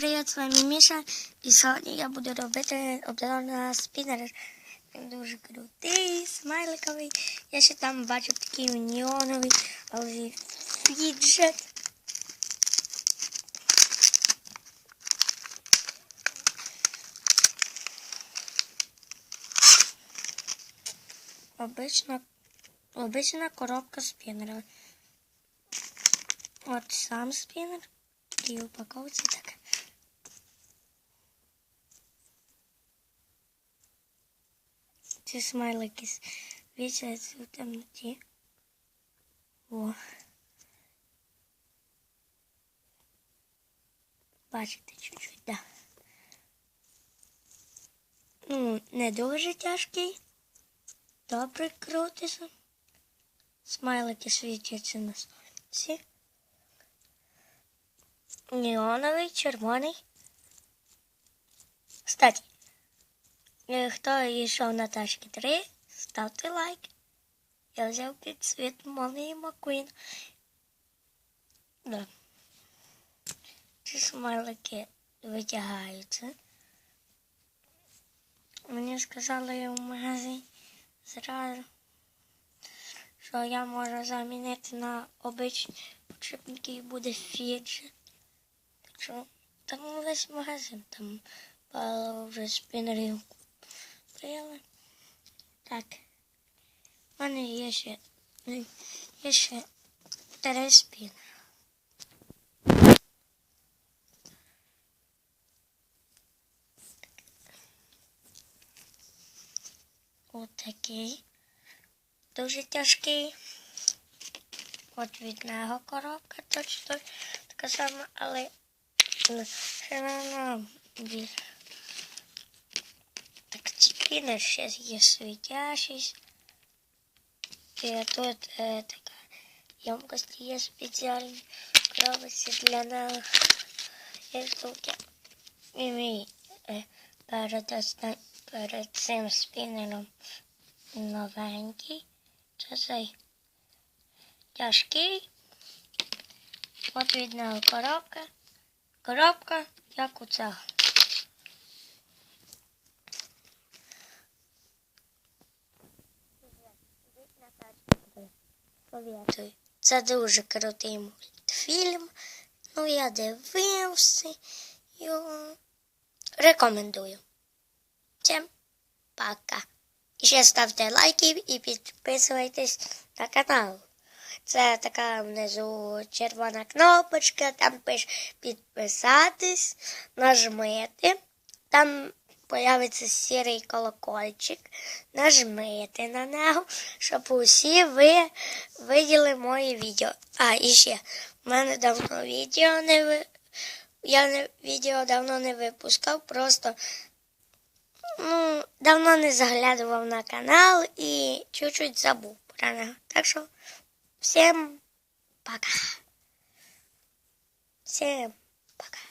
привіт, з вами Міша. І сьогодні я буду робити обзор на спінер. Він дуже крутий, смайликовий. Я ще там бачу такий неоновий, але фіджет. Обична, обична коробка спінера. От сам спінер. Такий упаковці так. Ці смайлики світяться в темноті. О. Бачите чуть-чуть, да. Ну, не дуже тяжкий. Добре крутиться. Смайлики світяться на сонці. Неоновий, червоний. Кстати, хто йшов на тачки 3, ставте лайк. Я взяв під світ Молії Маккуін. Да. Ці смайлики витягаються. Мені сказали в магазині зразу, що я можу замінити на обичні учебники і буде фіджет. Що там весь магазин, там вже спінерів купили. Так. У мене є ще, є ще три спінери. Отакий. Дуже тяжкий. От від нього коробка точно така сама, але все одно більше. Спіни ще є світящість. І тут е, така ємкость є спеціальні коробці для нас. Штуки. І мій е, перед, перед цим спінером новенький. Це тяжкий. От від коробка. Коробка, як у цього. Пов'язую. Це дуже крутий мультфільм. Ну, я дивився його. Рекомендую. Всім пока. І ще ставте лайки і підписуйтесь на канал. Це така внизу червона кнопочка, там пише підписатись, нажмити. Там появиться сірий колокольчик. Нажмите на нього, щоб усі ви виділи мої відео. А, і ще, в мене давно відео не ви. Я не, відео давно не випускав, просто ну, давно не заглядував на канал і чуть-чуть забув про нього. Так що всім пока. Всім пока.